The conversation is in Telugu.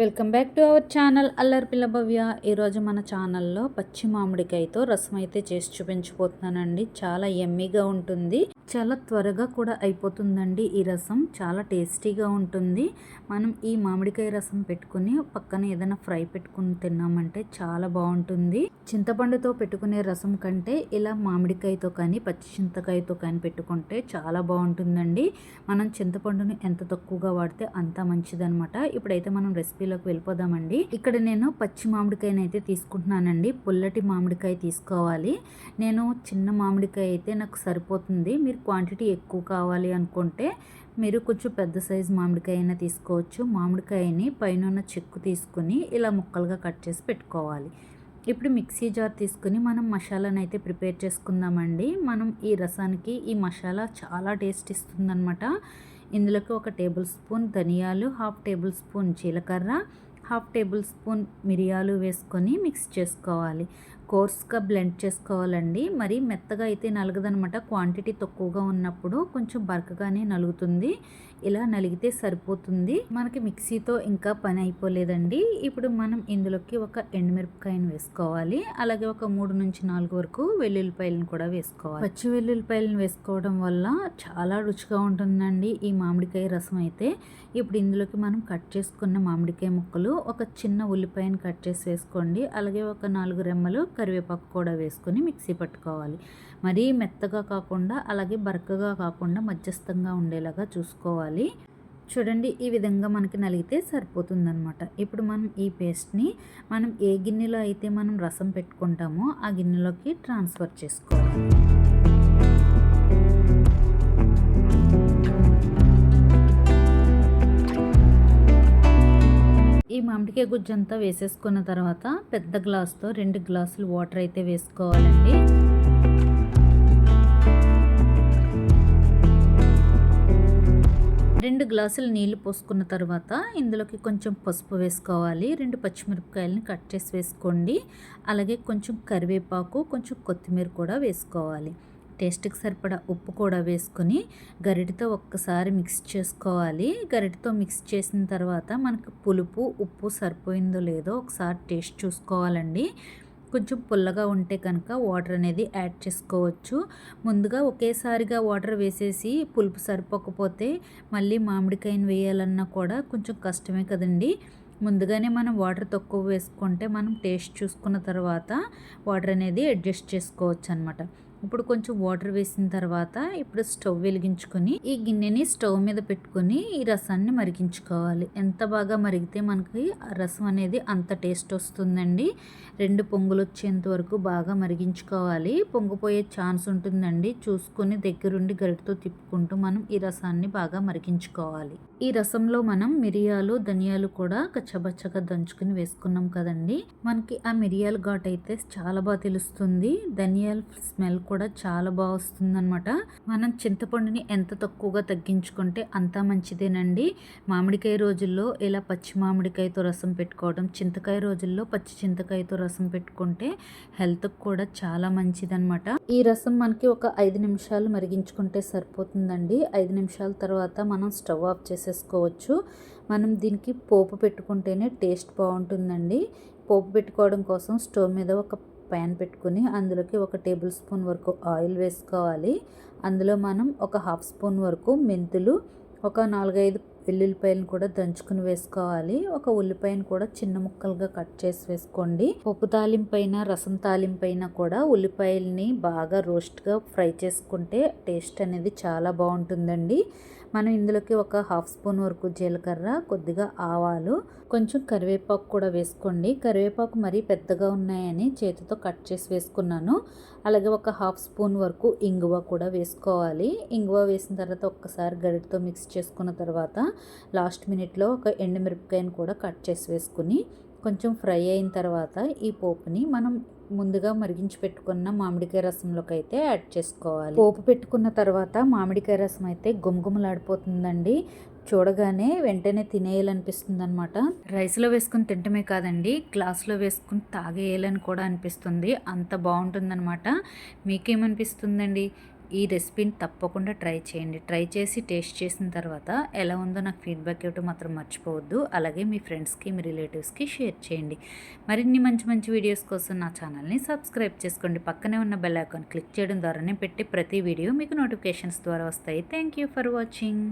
Welcome back to our channel Allari Pilla Bhavya. ఈరోజు మన ఛానల్లో పచ్చి మామిడికాయతో రసం అయితే చేసి చూపించబోతున్నానండి. చాలా ఎమ్మీగా ఉంటుంది. చాలా త్వరగా కూడా అయిపోతుందండి ఈ రసం. చాలా టేస్టీగా ఉంటుంది. మనం ఈ మామిడికాయ రసం పెట్టుకుని పక్కన ఏదైనా ఫ్రై పెట్టుకుని తిన్నామంటే చాలా బాగుంటుంది. చింతపండుతో పెట్టుకునే రసం కంటే ఇలా మామిడికాయతో కానీ పచ్చి చింతకాయతో కానీ పెట్టుకుంటే చాలా బాగుంటుందండి. మనం చింతపండుని ఎంత తక్కువగా వాడితే అంత మంచిదనమాట ఇప్పుడైతే మనం రెసిపీ రెసిపీలోకి వెళ్ళిపోదామండి. ఇక్కడ నేను పచ్చి మామిడికాయని అయితే తీసుకుంటున్నానండి. పుల్లటి మామిడికాయ తీసుకోవాలి. నేను చిన్న మామిడికాయ అయితే నాకు సరిపోతుంది. మీరు క్వాంటిటీ ఎక్కువ కావాలి అనుకుంటే మీరు కొంచెం పెద్ద సైజు మామిడికాయ అయినా తీసుకోవచ్చు. మామిడికాయని పైన ఉన్న చెక్కు తీసుకుని ఇలా ముక్కలుగా కట్ చేసి పెట్టుకోవాలి. ఇప్పుడు మిక్సీ జార్ తీసుకుని మనం మసాలాను అయితే ప్రిపేర్ చేసుకుందామండి. మనం ఈ రసానికి ఈ మసాలా చాలా టేస్ట్ ఇస్తుందన్నమాట. ఇందులోకి ఒక టేబుల్ స్పూన్ ధనియాలు హాఫ్ టేబుల్ స్పూన్ జీలకర్ర హాఫ్ టేబుల్ స్పూన్ మిరియాలు వేసుకొని మిక్స్ చేసుకోవాలి. కోర్స్గా బ్లెండ్ చేసుకోవాలండి. మరి మెత్తగా అయితే నలగదనమాట క్వాంటిటీ తక్కువగా ఉన్నప్పుడు కొంచెం బరకగానే నలుగుతుంది. ఇలా నలిగితే సరిపోతుంది. మనకి మిక్సీతో ఇంకా పని అయిపోలేదండి. ఇప్పుడు మనం ఇందులోకి ఒక ఎండుమిరపకాయను వేసుకోవాలి. అలాగే ఒక మూడు నుంచి నాలుగు వరకు వెల్లుల్లిపాయలను కూడా వేసుకోవాలి. పచ్చి వెల్లుల్లిపాయలను వేసుకోవడం వల్ల చాలా రుచిగా ఉంటుందండి ఈ మామిడికాయ రసం అయితే. ఇప్పుడు ఇందులోకి మనం కట్ చేసుకున్న మామిడికాయ ముక్కలు ఒక చిన్న ఉల్లిపాయను కట్ చేసి వేసుకోండి. అలాగే ఒక నాలుగు రెమ్మలు కరివేపాకు కూడా వేసుకొని మిక్సీ పట్టుకోవాలి. మరీ మెత్తగా కాకుండా అలాగే బరకగా కాకుండా మధ్యస్థంగా ఉండేలాగా చూసుకోవాలి. చూడండి ఈ విధంగా మనకి నలిగితే సరిపోతుందనమాట ఇప్పుడు మనం ఈ పేస్ట్ని మనం ఏ గిన్నెలో అయితే మనం రసం పెట్టుకుంటామో ఆ గిన్నెలోకి ట్రాన్స్ఫర్ చేసుకోవాలి. ఈ మామిడికాయ గుజ్జంతా వేసేసుకున్న తర్వాత పెద్ద గ్లాస్తో రెండు గ్లాసులు వాటర్ అయితే వేసుకోవాలండి. రెండు గ్లాసులు నీళ్ళు పోసుకున్న తర్వాత ఇందులోకి కొంచెం పసుపు వేసుకోవాలి. రెండు పచ్చిమిరపకాయలని కట్ చేసి వేసుకోండి. అలాగే కొంచెం కరివేపాకు కొంచెం కొత్తిమీర కూడా వేసుకోవాలి. టేస్ట్కి సరిపడా ఉప్పు కూడా వేసుకొని గరిటతో ఒక్కసారి మిక్స్ చేసుకోవాలి. గరిటతో మిక్స్ చేసిన తర్వాత మనకు పులుపు ఉప్పు సరిపోయిందో లేదో ఒకసారి టేస్ట్ చూసుకోవాలండి. కొంచెం పుల్లగా ఉంటే కనుక వాటర్ అనేది యాడ్ చేసుకోవచ్చు. ముందుగా ఒకేసారిగా వాటర్ వేసేసి పులుపు సరిపోకపోతే మళ్ళీ మామిడికాయను వేయాలన్నా కూడా కొంచెం కష్టమే కదండి. ముందుగానే మనం వాటర్ తక్కువ వేసుకుంటే మనం టేస్ట్ చూసుకున్న తర్వాత వాటర్ అనేది అడ్జస్ట్ చేసుకోవచ్చు అనమాట ఇప్పుడు కొంచెం వాటర్ వేసిన తర్వాత ఇప్పుడు స్టవ్ వెలిగించుకొని ఈ గిన్నెని స్టవ్ మీద పెట్టుకొని ఈ రసాన్ని మరిగించుకోవాలి. ఎంత బాగా మరిగితే మనకి రసం అనేది అంత టేస్ట్ వస్తుందండి. రెండు పొంగులు వచ్చేంత వరకు బాగా మరిగించుకోవాలి. పొంగిపోయే ఛాన్స్ ఉంటుందండి. చూసుకొని దగ్గరుండి గరిటతో తిప్పుకుంటూ మనం ఈ రసాన్ని బాగా మరిగించుకోవాలి. ఈ రసంలో మనం మిరియాలు ధనియాలు కూడా కచ్చబచ్చగా దంచుకుని వేసుకున్నాం కదండి. మనకి ఆ మిరియాలు ఘాట్ అయితే చాలా బాగా తెలుస్తుంది. ధనియాల స్మెల్ కూడా చాలా బాగా వస్తుందన్నమాట. మనం చింతపండుని ఎంత తక్కువగా తగ్గించుకుంటే అంత మంచిదేనండి. మామిడికాయ రోజుల్లో ఇలా పచ్చి మామిడికాయతో రసం పెట్టుకోవడం చింతకాయ రోజుల్లో పచ్చి చింతకాయతో రసం పెట్టుకుంటే హెల్త్కి కూడా చాలా మంచిదన్నమాట. ఈ రసం మనకి ఒక ఐదు నిమిషాలు మరిగించుకుంటే సరిపోతుందండి. ఐదు నిమిషాల తర్వాత మనం స్టవ్ ఆఫ్ చేసేసుకోవచ్చు. మనం దీనికి పోపు పెట్టుకుంటేనే టేస్ట్ బాగుంటుందండి. పోపు పెట్టుకోవడం కోసం స్టవ్ మీద ఒక ప్యాన్ పెట్టుకుని అందులోకి ఒక టేబుల్ స్పూన్ వరకు ఆయిల్ వేసుకోవాలి. అందులో మనం ఒక హాఫ్ స్పూన్ వరకు మెంతులు ఒక నాలుగైదు వెల్లుల్లిపాయలను కూడా దంచుకుని వేసుకోవాలి. ఒక ఉల్లిపాయను కూడా చిన్న ముక్కలుగా కట్ చేసి వేసుకోండి. పప్పు తాలింపైన రసం తాలింపైన కూడా ఉల్లిపాయల్ని బాగా రోస్ట్గా ఫ్రై చేసుకుంటే టేస్ట్ అనేది చాలా బాగుంటుందండి. మనం ఇందులోకి ఒక హాఫ్ స్పూన్ వరకు జీలకర్ర కొద్దిగా ఆవాలు కొంచెం కరివేపాకు కూడా వేసుకోండి. కరివేపాకు మరీ పెద్దగా ఉన్నాయని చేతితో కట్ చేసి వేసుకున్నాను. అలాగే ఒక హాఫ్ స్పూన్ వరకు ఇంగువ కూడా వేసుకోవాలి. ఇంగువ వేసిన తర్వాత ఒక్కసారి గరిటతో మిక్స్ చేసుకున్న తర్వాత లాస్ట్ మినిట్లో ఒక ఎండుమిరపకాయను కూడా కట్ చేసి వేసుకుని కొంచెం ఫ్రై అయిన తర్వాత ఈ పోపుని మనం ముందుగా మరిగించి పెట్టుకున్న మామిడికాయ రసంలోకి అయితే యాడ్ చేసుకోవాలి. పోపు పెట్టుకున్న తర్వాత మామిడికాయ రసం అయితే గుమగుమలాడిపోతుందండి. చూడగానే వెంటనే తినేయాలనిపిస్తుంది అనమాట రైస్లో వేసుకుని తింటమే కాదండి గ్లాస్లో వేసుకుని తాగేయాలని కూడా అనిపిస్తుంది. అంత బాగుంటుందన్నమాట. మీకేమనిపిస్తుందండి? ఈ రెసిపీని తప్పకుండా ట్రై చేయండి. ట్రై చేసి టేస్ట్ చేసిన తర్వాత ఎలా ఉందో నాకు ఫీడ్బ్యాక్ ఇవ్వటం మాత్రం మర్చిపోవద్దు. అలాగే మీ ఫ్రెండ్స్కి మీ రిలేటివ్స్కి షేర్ చేయండి. మరిన్ని మంచి మంచి వీడియోస్ కోసం నా ఛానల్ని సబ్స్క్రైబ్ చేసుకోండి. పక్కనే ఉన్న బెల్ ఐకాన్ క్లిక్ చేయడం ద్వారా పెట్టి పెట్టే ప్రతి వీడియో మీకు నోటిఫికేషన్స్ ద్వారా వస్తాయి. Thank you for watching.